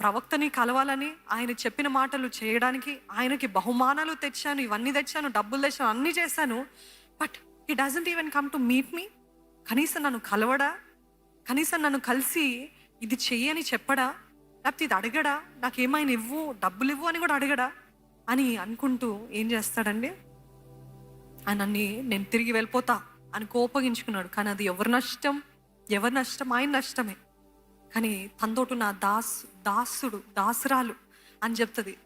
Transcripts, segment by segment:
ప్రవక్తని కలవాలని ఆయన చెప్పిన మాటలు చేయడానికి ఆయనకి బహుమానాలు తెచ్చాను ఇవన్నీ తెచ్చాను డబ్బులు తెచ్చాను అన్నీ చేశాను. But he doesn't even come to meet me కనీసం నన్ను కలవడా? కనీసం నన్ను కలిసి ఇది చెయ్యని చెప్పడా? లేకపోతే ఇది అడగడా? నాకేమైనా ఇవ్వు డబ్బులు ఇవ్వు అని కూడా అడగడా? అని అనుకుంటూ ఏం చేస్తాడండి? ఆయనని నేను తిరిగి వెళ్ళిపోతా అని కోపగించుకున్నాడు. కానీ అది ఎవరి నష్టం? ఎవరి నష్టం? ఆయన నష్టమే. కానీ తనతోటి నా దాస్ దాసుడు దాసురాలు అని చెప్తుంది.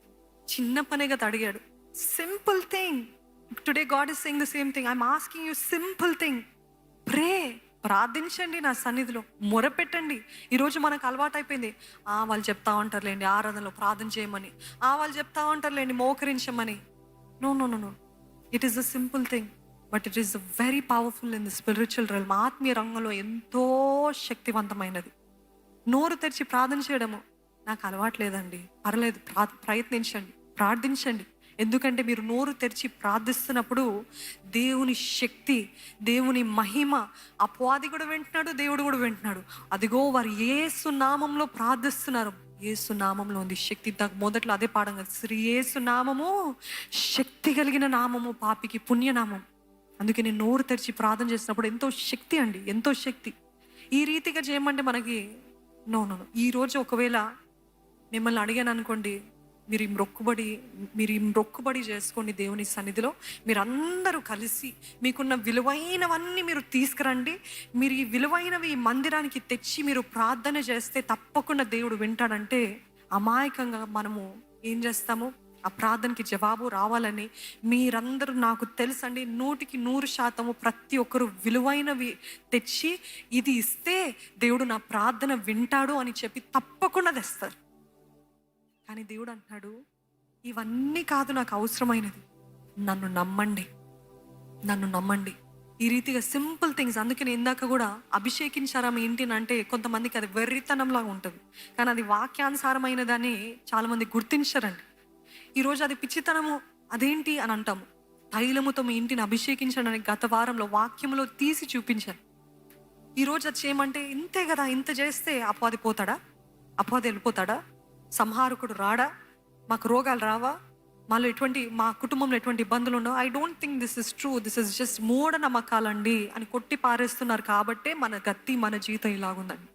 చిన్న పనే కదా అడిగాడు. Simple thing today God is saying the same thing I'm asking you simple thing pray ప్రార్థించండి నా సన్నిధిలో. మొరపెట్టండి. ఈరోజు మనకు అలవాటు అయిపోయింది ఆ వాళ్ళు చెప్తా ఉంటారులేండి ఆరాధనలో ప్రార్థన చేయమని. ఆ వాళ్ళు చెప్తా ఉంటారులేండి మోకరించమని. No no no no it is a simple thing but it is very powerful in the spiritual realm ఆత్మీయ రంగంలో ఎంతో శక్తివంతమైనది. నోరు తెరిచి ప్రార్థన చేయడము నాకు అలవాట్లేదండి. పర్లేదు ప్రా ప్రయత్నించండి ప్రార్థించండి. ఎందుకంటే మీరు నోరు తెరిచి ప్రార్థిస్తున్నప్పుడు దేవుని శక్తి దేవుని మహిమ అపవాది కూడా వింటున్నాడు దేవుడు కూడా వింటున్నాడు. అదిగో వారు ఏసు నామంలో ప్రార్థిస్తున్నారు. ఏసు నామంలో ఉంది శక్తి. ఇంతకు మొదట్లో అదే పాడం కదా. శ్రీ ఏసు నామము శక్తి కలిగిన నామము పాపికి పుణ్యనామం అందుకే నేను నోరు తెరిచి ప్రార్థన చేసినప్పుడు ఎంతో శక్తి అండి ఎంతో శక్తి. ఈ రీతిగా చేయమంటే మనకి నో నో ఈ రోజు ఒకవేళ మిమ్మల్ని అడిగాను అనుకోండి మీరు ఈ మొక్కుబడి మీరు ఈ మొక్కుబడి చేసుకోండి దేవుని సన్నిధిలో మీరందరూ కలిసి మీకున్న విలువైనవన్నీ మీరు తీసుకురండి. మీరు ఈ విలువైనవి ఈ మందిరానికి తెచ్చి మీరు ప్రార్థన చేస్తే తప్పకుండా దేవుడు వింటాడంటే అమాయకంగా మనము ఏం చేస్తాము? ఆ ప్రార్థనకి జవాబు రావాలని మీరందరూ నాకు తెలుసండి. నూటికి నూరు శాతము ప్రతి ఒక్కరు విలువైనవి తెచ్చి ఇది ఇస్తే దేవుడు నా ప్రార్థన వింటాడు అని చెప్పి తప్పకుండా తెస్తారు. కానీ దేవుడు అంటున్నాడు ఇవన్నీ కాదు నాకు అవసరమైనది. నన్ను నమ్మండి. నన్ను నమ్మండి. ఈ రీతిగా సింపుల్ థింగ్స్. అందుకే నేను ఇందాక కూడా అభిషేకించారా మీ ఇంటిని అంటే కొంతమందికి అది వెర్రితనంలాగా ఉంటుంది. కానీ అది వాక్యానుసారమైనదని చాలామంది గుర్తించరండి. ఈరోజు అది పిచ్చితనము అదేంటి అని అంటాము. తైలముతో మీ ఇంటిని అభిషేకించడానికి గత వారంలో వాక్యంలో తీసి చూపించాను ఈరోజు అది చేయమంటే ఇంతే కదా ఇంత చేస్తే అపవాది పోతాడా? అపవాది వెళ్ళిపోతాడా? సంహారకుడు రాడా? మాకు రోగాలు రావా? మాలో ఎటువంటి మా కుటుంబంలో ఎటువంటి ఇబ్బందులు ఉండవు I don't think this is true this is just మూఢ నమ్మకాలండి అని కొట్టి పారేస్తున్నారు కాబట్టే మన గత్తి మన జీవితం ఇలాగుందండి.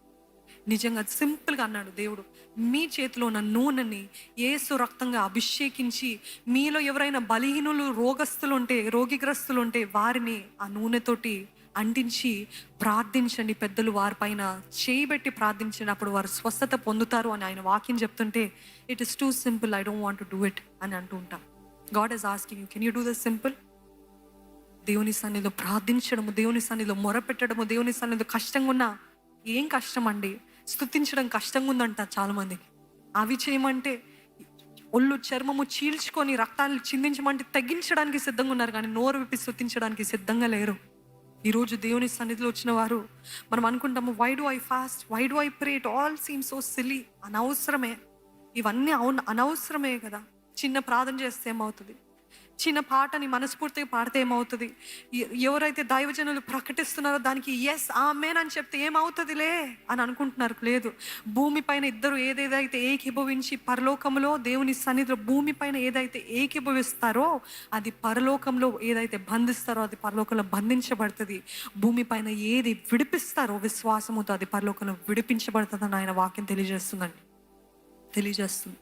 నిజంగా సింపుల్గా అన్నాడు దేవుడు. మీ చేతిలో ఉన్న నూనెని ఏసు రక్తంగా అభిషేకించి మీలో ఎవరైనా బలహీనులు రోగస్తులు ఉంటే రోగిగ్రస్తులు ఉంటే వారిని ఆ నూనెతోటి అంటించి ప్రార్థించండి పెద్దలు వారిపైన. చేయబెట్టి ప్రార్థించినప్పుడు వారు స్వస్థత పొందుతారు అని ఆయన వాక్యం చెప్తుంటే it is too simple I don't want do it అని అంటూ ఉంటాం. God is asking you can you do the simple దేవుని సన్నిధిలో ప్రార్థించడము దేవుని సన్నిధిలో మొరపెట్టడము దేవుని సన్నిధిలో కష్టంగా ఉన్నా ఏం కష్టం అండి? స్థుతించడం కష్టంగా ఉందంట చాలామందికి. అవి చేయమంటే ఒళ్ళు చర్మము చీల్చుకొని రక్తాలు చిందించమంటే తగ్గించడానికి సిద్ధంగా ఉన్నారు కానీ నోరు విప్పి స్థుతించడానికి సిద్ధంగా లేరు. ఈరోజు దేవుని సన్నిధిలో వచ్చిన వారు మనం అనుకుంటాము why do I fast why do I pray it all seem so silly అనవసరమే. ఇవన్నీ అవును అనవసరమే కదా. చిన్న ప్రార్థన చేస్తే ఏమవుతుంది? చిన్న పాటని మనస్ఫూర్తిగా పాడితే ఏమవుతుంది? ఎవరైతే దైవజనులు ప్రకటిస్తున్నారో దానికి ఎస్ ఆమెన్ అని చెప్తే ఏమవుతుందిలే అని అనుకుంటున్నారు. లేదు భూమి పైన ఇద్దరు ఏదేదైతే ఏకీభవించి పరలోకంలో దేవుని సన్నిధిలో భూమి పైన ఏదైతే ఏకీభవిస్తారో అది పరలోకంలో ఏదైతే బంధిస్తారో అది పరలోకంలో బంధించబడుతుంది. భూమి పైన ఏది విడిపిస్తారో విశ్వాసముతో అది పరలోకంలో విడిపించబడుతుందని ఆయన వాక్యం తెలియజేస్తుందండి. తెలియజేస్తుంది.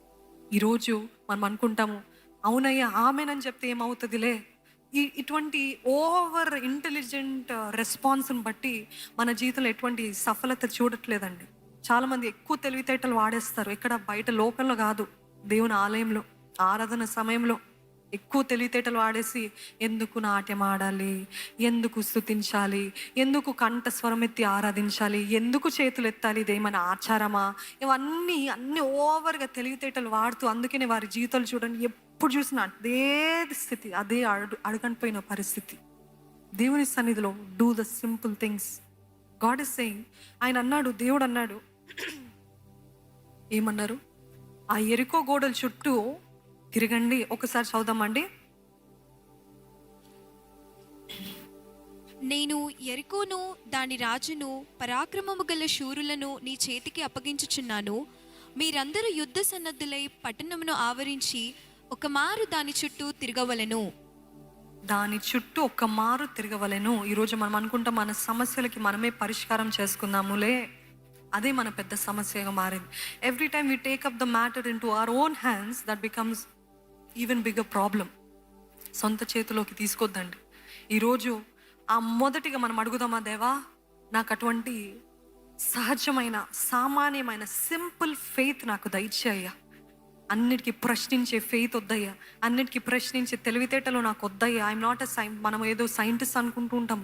ఈరోజు మనం అనుకుంటాము అవునయ్యా ఆమెనని చెప్తే ఏమవుతుందిలే? ఈ ఇటువంటి ఓవర్ ఇంటెలిజెంట్ రెస్పాన్స్ని బట్టి మన జీవితంలో ఎటువంటి సఫలత చూడట్లేదండి. చాలామంది ఎక్కువ తెలివితేటలు వాడేస్తారు. ఇక్కడ బయట లోకంలో కాదు దేవుని ఆలయంలో ఆరాధన సమయంలో ఎక్కువ తెలివితేటలు వాడేసి ఎందుకు నాట్యం ఆడాలి? ఎందుకు స్థుతించాలి ఎందుకు కంఠస్వరం ఎత్తి ఆరాధించాలి? ఎందుకు చేతులు ఎత్తాలి? ఇదేమైనా ఆచారమా? ఇవన్నీ అన్ని ఓవర్గా తెలివితేటలు వాడుతూ అందుకనే వారి జీవితాలు చూడండి ఎప్పుడు చూసినా అదే స్థితి అదే అడు అడగనిపోయిన పరిస్థితి. దేవుని సన్నిధిలో do the simple things God is saying ఆయన అన్నాడు దేవుడు అన్నాడు ఏమన్నారు? ఆ ఎరుకో గోడల చుట్టూ తిరగండి ఒకసారి చదుదామండి నేను ఎరుకోను దాని రాజును పరాక్రమము గల శూరులను నీ చేతికి అప్పగించుచున్నాను. మీరందరూ యుద్ధ సన్నద్ధులై పట్టణమును ఆవరించి ఒక మారు దాని చుట్టూ తిరగవలెను. దాని చుట్టూ ఒక్క మారు తిరగవలెను. ఈరోజు మనం అనుకుంటాం మన సమస్యలకి మనమే పరిష్కారం చేసుకుందాములే. అదే మన పెద్ద సమస్యగా మారింది. Every time we take the matter into our own hands that becomes even bigger problem సొంత చేతిలోకి తీసుకొద్దండి. ఈరోజు ఆ మొదటిగా మనం అడుగుదామా దేవా? నాకు అటువంటి సహజమైన సామాన్యమైన సింపుల్ ఫెయిత్ నాకు దయచేయ్యా. అన్నిటికీ ప్రశ్నించే ఫెయిత్ వద్దయ్యా. అన్నిటికీ ప్రశ్నించే తెలివితేటలు నాకు వద్దయ్యా. ఐఎమ్ నాట్ అ సైన్ మనం ఏదో సైంటిస్ట్ అనుకుంటూ ఉంటాం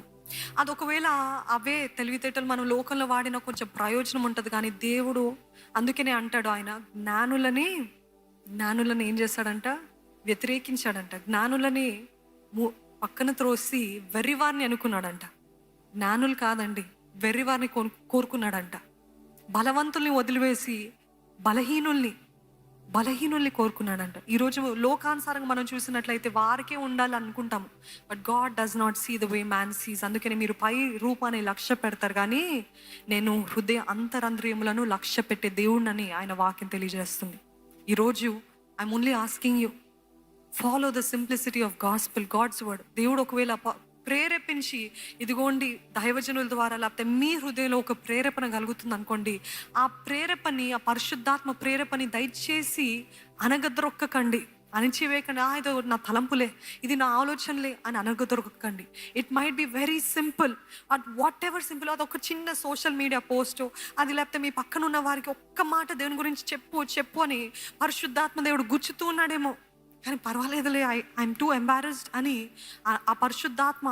అది ఒకవేళ అవే తెలివితేటలు మనం లోకంలో వాడిన కొంచెం ప్రయోజనం ఉంటుంది కానీ దేవుడు అందుకనే అంటాడు ఆయన జ్ఞానులని జ్ఞానులను ఏం చేస్తాడంట? వ్యతిరేకించాడంట. జ్ఞానులని పక్కన త్రోసి వెర్రివారిని అనుకున్నాడంట. జ్ఞానులు కాదండి వెర్రివారిని కోరుకున్నాడంట. బలవంతుల్ని వదిలివేసి బలహీనుల్ని బలహీనుల్ని కోరుకున్నాడంట. ఈరోజు లోకానుసారంగా మనం చూసినట్లయితే వారికే ఉండాలి అనుకుంటాము but God does not see the way man sees అందుకని మీరు పై రూపాన్ని లక్ష్య పెడతారు. కానీ నేను హృదయ అంతరంద్రియములను లక్ష్య పెట్టే దేవుణ్ణని ఆయన వాక్యం తెలియజేస్తుంది. ఈరోజు I'm only asking you follow the simplicity of gospel God's word దేవుడు ఒకవేళ ప్రేరేపించి ఇదిగోండి దైవజనుల ద్వారా లేకపోతే మీ హృదయంలో ఒక ప్రేరేపణ కలుగుతుంది అనుకోండి. ఆ ప్రేరేపణని ఆ పరిశుద్ధాత్మ ప్రేరేపణని దయచేసి అనగద్రొక్కకండి అణిచివేయకండి. ఆ ఇదో నా తలంపులే ఇది నా ఆలోచనలే అని అనగదొరకండి it might be very simple at whatever simple అది ఒక చిన్న సోషల్ మీడియా పోస్ట్ అది లేకపోతే మీ పక్కన ఉన్న వారికి ఒక్క మాట దేవుని గురించి చెప్పు చెప్పు అని పరిశుద్ధాత్మ దేవుడు గుచ్చుతూ ఉన్నాడేమో. కానీ పర్వాలేదులే ఐ ఐఎమ్ టూ ఎంబారస్డ్ అని ఆ- పరిశుద్ధాత్మ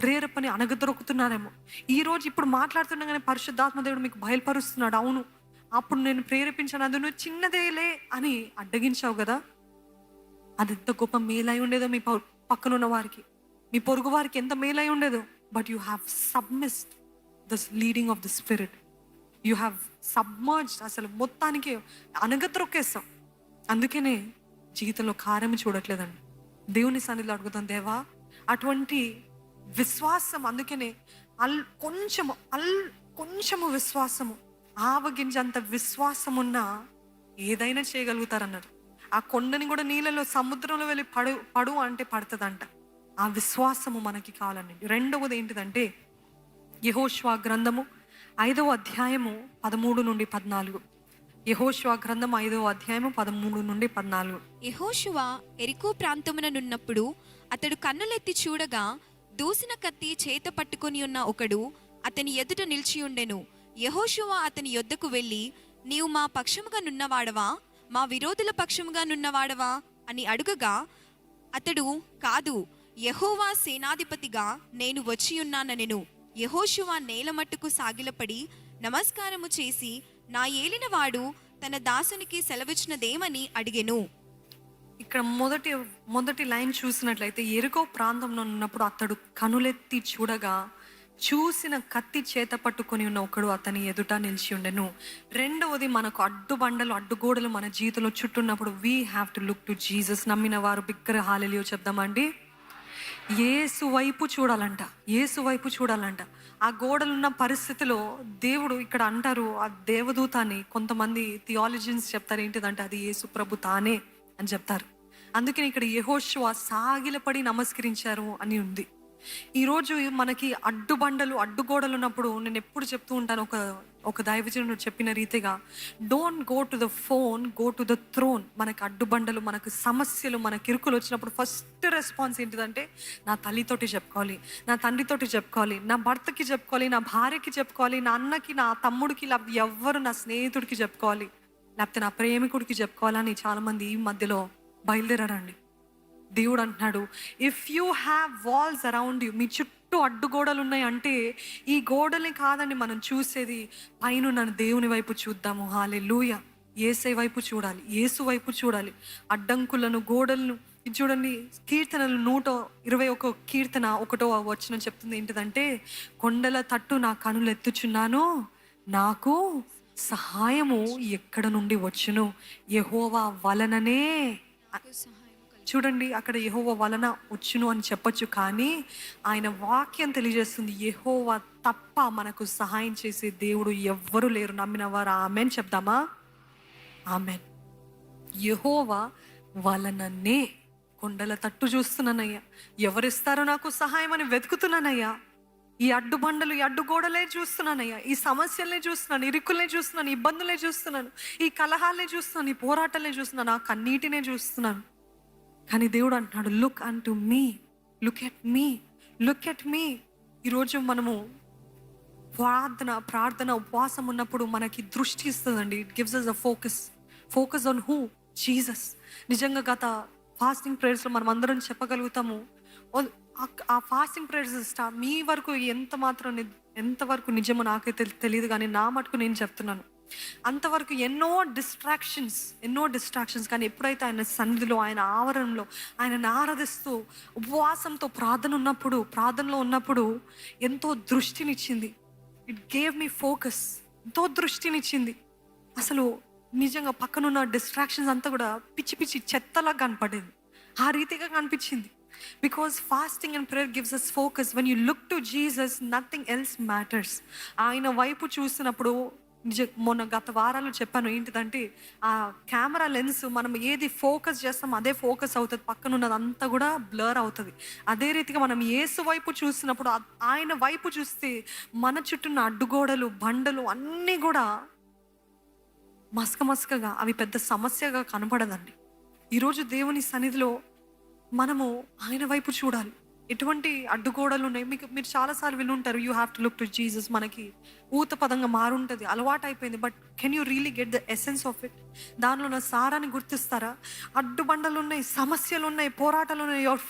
ప్రేరేపని అనగదొరుకుతున్నారేమో ఈ రోజు ఇప్పుడు మాట్లాడుతున్నా కానీ పరిశుద్ధాత్మ దేవుడు మీకు బయలుపరుస్తున్నాడు అవును అప్పుడు నేను ప్రేరేపించాను అది నువ్వు చిన్నదేలే అని అడ్డగించావు కదా అది ఎంత గొప్ప మేలై ఉండేదో మీ పక్కన ఉన్న వారికి మీ పొరుగు వారికి ఎంత మేలై ఉండేదో but you have submitted the leading of the spirit you have submerged అసలు మొత్తానికి అనగత్రొక్కేస్తాం అందుకనే జీవితంలో కారం చూడట్లేదండి. దేవుని సన్నిధిలో అడుగుతాం దేవా అటువంటి విశ్వాసం అందుకనే అల్ కొంచెము అల్ కొంచెము విశ్వాసము ఆవగింజంత విశ్వాసం ఉన్నా ఏదైనా చేయగలుగుతారన్నారు. ఆ కొండని కూడా నీళ్ళలో సముద్రంలో వెళ్ళి పడు పడు అంటే పడుతుందంట. ఆ విశ్వాసము మనకి కావాలండి. రెండవది ఏంటిదంటే యహోష్వా గ్రంథము ఐదవ అధ్యాయము పదమూడు నుండి పద్నాలుగు. యహోశివ గ్రంథం ఐదవ అధ్యాయము పదమూడు నుండి పద్నాలుగు. యెహోషువ ఎరికో ప్రాంతముననున్నప్పుడు అతడు కన్నులెత్తి చూడగా దూసిన కత్తి చేత పట్టుకొని ఉన్న ఒకడు అతని ఎదుట నిలిచియుండెను యెహోషువ అతని యొద్దకు వెళ్ళి నీవు మా పక్షముగా నున్నవాడవా? మా విరోధుల పక్షముగా నున్నవాడవా? అని అడుగగా అతడు కాదు యహోవా సేనాధిపతిగా నేను వచ్చియున్నానెను యెహోషువ నేల మట్టుకు సాగిలపడి నమస్కారము చేసి నా ఏలినవాడు తన దాసునికి సెలవిచ్చినదేమని అడిగెను. ఇక్కడ మొదటి మొదటి లైన్ చూసినట్లయితే ఎరుకో ప్రాంతంలో ఉన్నప్పుడు అతడు కనులెత్తి చూడగా చూసిన కత్తి చేత పట్టుకొని ఉన్న ఒకడు అతని ఎదుట నిలిచి ఉండెను. రెండవది మనకు అడ్డుబండలు అడ్డుగోడలు మన జీవితంలో చుట్టున్నప్పుడు we have to look to Jesus నమ్మిన వారు బిగ్గర హాలెలియో చెప్దామండి. ఏసు వైపు చూడాలంట ఏసు వైపు చూడాలంట. ఆ గోడలున్న పరిస్థితిలో దేవుడు ఇక్కడ అంటారు ఆ దేవదూతాన్ని కొంతమంది థియాలజిన్స్ చెప్తారు ఏంటిదంటే అది యేసు ప్రభు తానే అని చెప్తారు. అందుకని ఇక్కడ యెహోషువ సాగిలపడి నమస్కరించారు అని ఉంది. ఈరోజు మనకి అడ్డుబండలు అడ్డుగోడలు ఉన్నప్పుడు నేను ఎప్పుడు చెప్తూ ఉంటాను ఒక ఒక దైవజనుడు చెప్పిన రీతిగా don't go to the phone go to the throne మనకు అడ్డుబండలు మనకు సమస్యలు మన కిరుకులు వచ్చినప్పుడు ఫస్ట్ రెస్పాన్స్ ఏంటిదంటే నా తల్లితోటి చెప్పుకోవాలి నా తండ్రితోటి చెప్పుకోవాలి నా భర్తకి చెప్పుకోవాలి నా భార్యకి చెప్పుకోవాలి నా అన్నకి నా తమ్ముడికి లేకపోతే ఎవ్వరు నా స్నేహితుడికి చెప్పుకోవాలి లేకపోతే నా ప్రేమికుడికి చెప్పుకోవాలని చాలామంది ఈ మధ్యలో బయలుదేరారండి. దేవుడు అంటున్నాడు if you have walls around you మీ చుట్టూ అడ్డుగోడలు ఉన్నాయి అంటే ఈ గోడల్ని కాదండి మనం చూసేది పైన నన్ను దేవుని వైపు చూద్దాము. హాలే లూయ ఏసై వైపు చూడాలి ఏసు వైపు చూడాలి. అడ్డంకులను గోడలను ఇది చూడండి కీర్తనలు నూట ఇరవై ఒక కీర్తన ఒకటో వచ్చిన చెప్తుంది ఏంటిదంటే కొండల తట్టు నా కనులు ఎత్తుచున్నాను నాకు సహాయము ఎక్కడ నుండి వచ్చును? యహోవా వలననే. చూడండి అక్కడ యహోవ వలన వచ్చును అని చెప్పొచ్చు కానీ ఆయన వాక్యం తెలియజేస్తుంది యహోవ తప్ప మనకు సహాయం చేసే దేవుడు ఎవ్వరు లేరు. నమ్మిన వారు ఆమెన్ చెప్దామా? ఆమెన్. యహోవ వలననే కొండల తట్టు చూస్తున్నానయ్యా. ఎవరిస్తారో నాకు సహాయం అని వెతుకుతున్నానయ్యా. ఈ అడ్డుబండలు ఈ అడ్డుగోడలే చూస్తున్నానయ్యా. ఈ సమస్యలే చూస్తున్నాను ఇరుకులే చూస్తున్నాను ఇబ్బందులే చూస్తున్నాను ఈ కలహాలే చూస్తున్నాను ఈ పోరాటాలే చూస్తున్నాను ఆ కన్నీటినే చూస్తున్నాను. కానీ దేవుడు అంటున్నాడు look unto me look at me look at me ఈరోజు మనము ప్రార్థన ప్రార్థన ఉపవాసం ఉన్నప్పుడు మనకి దృష్టి ఇస్తుందండి. It gives us a focus focus on who Jesus నిజంగా గత ఫాస్టింగ్ ప్రేయర్స్లో మనం అందరం చెప్పగలుగుతాము ఆ- ఫాస్టింగ్ ప్రేయర్స్ స్టా మీ వరకు ఎంత మాత్రం ఎంతవరకు నిజమో నాకైతే తెలియదు కానీ నా మటుకు నేను చెప్తున్నాను. అంతవరకు ఎన్నో డిస్ట్రాక్షన్స్ ఎన్నో డిస్ట్రాక్షన్స్ కానీ ఎప్పుడైతే ఆయన సన్నిధిలో ఆయన ఆవరణలో ఆయనను ఆరాధిస్తూ ఉపవాసంతో ప్రార్థన ఉన్నప్పుడు ప్రార్థనలో ఉన్నప్పుడు ఎంతో దృష్టినిచ్చింది. ఇట్ గేవ్ మీ ఫోకస్ ఎంతో దృష్టినిచ్చింది. అసలు నిజంగా పక్కనున్న డిస్ట్రాక్షన్స్ అంతా కూడా పిచ్చి పిచ్చి చెత్తలా కనపడింది. ఆ రీతిగా కనిపించింది. Because fasting and prayer gives us focus when you look to Jesus nothing else matters ఆయన వైపు చూసినప్పుడు నిజ మొన్న గత వారాలు చెప్పాను ఏంటిదంటే ఆ కెమెరా లెన్స్ మనం ఏది ఫోకస్ చేస్తాం అదే ఫోకస్ అవుతుంది. పక్కన ఉన్నదంతా కూడా బ్లర్ అవుతుంది. అదే రీతిగా మనం ఏసు వైపు చూసినప్పుడు ఆయన వైపు చూస్తే మన చుట్టూన్న అడ్డుగోడలు బండలు అన్నీ కూడా మసక మసకగా అవి పెద్ద సమస్యగా కనపడదండి. ఈరోజు దేవుని సన్నిధిలో మనము ఆయన వైపు చూడాలి. ఎటువంటి అడ్డుగోడలు ఉన్నాయి మీకు మీరు చాలాసార్లు వినుంటారు you have to look to Jesus మనకి. ఊత పదంగా మారుంటుంది అలవాటు అయిపోయింది but can you really get the essence of it దానిలో ఉన్న సారాన్ని గుర్తిస్తారా? అడ్డుబండలు ఉన్నాయి సమస్యలు ఉన్నాయి పోరాటాలు ఉన్నాయి యువర్